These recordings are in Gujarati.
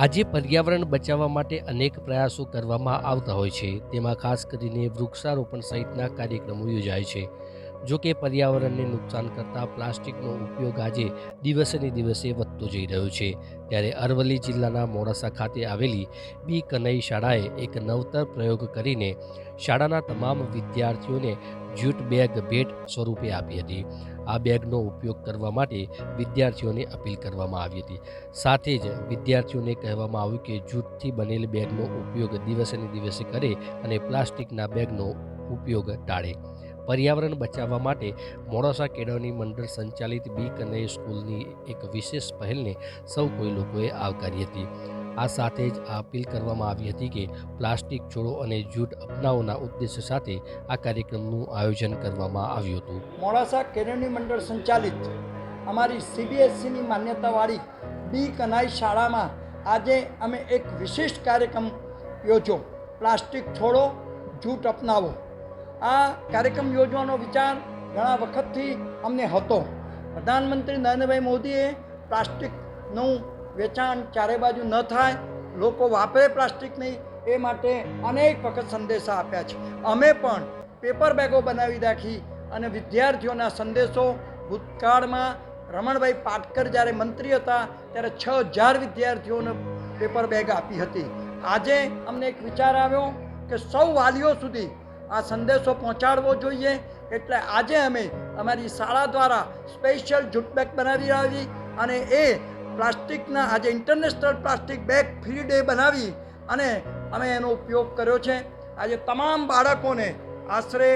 આજે પર્યાવરણ બચાવવા માટે અનેક પ્રયાસો કરવામાં આવતા હોય છે. તેમાં ખાસ કરીને વૃક્ષારોપણ સહિતના કાર્યક્રમો યોજાય છે. જો કે પર્યાવરણને નુકસાન કરતા પ્લાસ્ટિકનો ઉપયોગ આજે દિવસે ને દિવસે વધતો જઈ રહ્યો છે. ત્યારે અરવલ્લી જિલ્લાના મોડાસા ખાતે આવેલી બી કનઈ શાળાએ એક નવતર પ્રયોગ કરીને શાળાના તમામ વિદ્યાર્થીઓને જ્યુટ બેગ ભેટ સ્વરૂપે આપી હતી. આ બેગનો ઉપયોગ કરવા માટે વિદ્યાર્થીઓને અપીલ કરવામાં આવી હતી. સાથે જ વિદ્યાર્થીઓને કહેવામાં આવ્યું કે જૂટથી બનેલ બેગનો ઉપયોગ દિવસે ને દિવસે કરે અને પ્લાસ્ટિકના બેગનો ઉપયોગ ટાળે. પર્યાવરણ બચાવવા માટે મોડાસા કેળવણી મંડળ સંચાલિત બી કનૈ સ્કૂલની એક વિશેષ પહેલને સૌ કોઈ લોકોએ આવકારી હતી. આ સાથે જ આ અપીલ કરવામાં આવી હતી કે પ્લાસ્ટિક છોડો અને જૂટ અપનાવોના ઉદ્દેશ્ય સાથે આ કાર્યક્રમનું આયોજન કરવામાં આવ્યું હતું. મોડાસા કેળવણી મંડળ સંચાલિત અમારી સીબીએસસીની માન્યતાવાળી બી કનાઈ શાળામાં આજે અમે એક વિશિષ્ટ કાર્યક્રમ યોજ્યો. પ્લાસ્ટિક છોડો જૂટ અપનાવો. આ કાર્યક્રમ યોજવાનો વિચાર ઘણા વખતથી અમને હતો. પ્રધાનમંત્રી નરેન્દ્રભાઈ મોદીએ પ્લાસ્ટિકનું વેચાણ ચારે બાજુ ન થાય, લોકો વાપરે પ્લાસ્ટિક નહીં, એ માટે અનેક વખત સંદેશા આપ્યા છે. અમે પણ પેપર બેગો બનાવી રાખી અને વિદ્યાર્થીઓના સંદેશો ભૂતકાળમાં રમણભાઈ પાટકર જ્યારે મંત્રી હતા, ત્યારે છ હજાર વિદ્યાર્થીઓને પેપર બેગ આપી હતી. આજે અમને એક વિચાર આવ્યો કે સૌ વાલીઓ સુધી આ સંદેશો પહોંચાડવો જોઈએ. એટલે આજે અમે અમારી શાળા દ્વારા સ્પેશિયલ જૂટ બેગ બનાવી આવી અને એ પ્લાસ્ટિકના આજે international plastic bag free day બનાવી અને અમે એનો ઉપયોગ કર્યો છે. આજે તમામ બાળકોને આશરે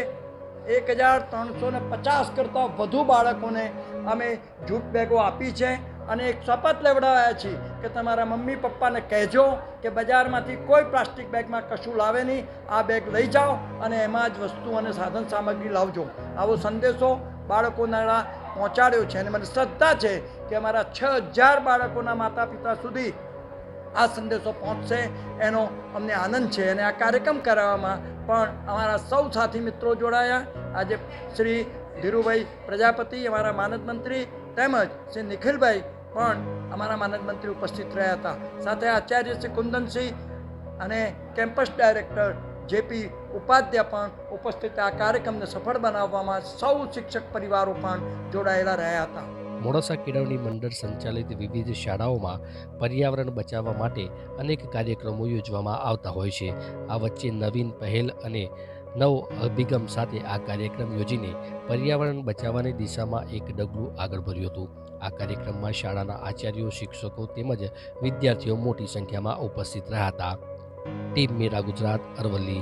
એક હજાર ત્રણસો પચાસ કરતાં વધુ બાળકોને અમે જૂટ બેગો આપી છે. અને એક શપથ લેવડાવ્યા છીએ કે તમારા મમ્મી પપ્પાને કહેજો કે બજારમાંથી કોઈ પ્લાસ્ટિક બેગમાં કશું લાવે નહીં, આ બેગ લઈ જાઓ અને એમાં જ વસ્તુ અને સાધન સામગ્રી લાવજો. આવો સંદેશો બાળકોના પહોંચાડ્યો છે અને મને શ્રદ્ધા છે કે અમારા છ હજાર બાળકોના માતા પિતા સુધી આ સંદેશો પહોંચશે. એનો અમને આનંદ છે અને આ કાર્યક્રમ કરાવવામાં પણ અમારા સૌ સાથી મિત્રો જોડાયા. આજે શ્રી ધીરુભાઈ પ્રજાપતિ, અમારા માનદ મંત્રી તેમજ શ્રી નિખિલભાઈ પણ અમારા માનદ મંત્રી ઉપસ્થિત રહ્યા હતા. સાથે આચાર્ય શ્રી કુંદનસિંહ અને કેમ્પસ ડાયરેક્ટર જેપી ઉપાધ્યાય પણ ઉપસ્થિત. આ કાર્યક્રમને સફળ બનાવવામાં સૌ શિક્ષક પરિવારો પણ જોડાયેલા રહ્યા હતા. મોડાસા કેળવણી મંડળ સંચાલિત વિવિધ શાળાઓમાં પર્યાવરણ બચાવવા માટે અનેક કાર્યક્રમો યોજવામાં આવતા હોય છે. આ વચ્ચે નવીન પહેલ અને નવ અભિગમ સાથે આ કાર્યક્રમ યોજીને પર્યાવરણ બચાવવાની દિશામાં એક ડગલું આગળ ભર્યું હતું. આ કાર્યક્રમમાં શાળાના આચાર્યો, શિક્ષકો તેમજ વિદ્યાર્થીઓ મોટી સંખ્યામાં ઉપસ્થિત રહ્યા હતા. ટીમ મેરા ગુજરાત, અરવલ્લી.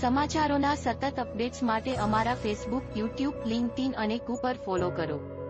સમાચારોના સતત અપડેટ્સ માટે અમારા ફેસબુક યુટ્યુબ લિંક્ડઇન અને કુપર ફોલો કરો.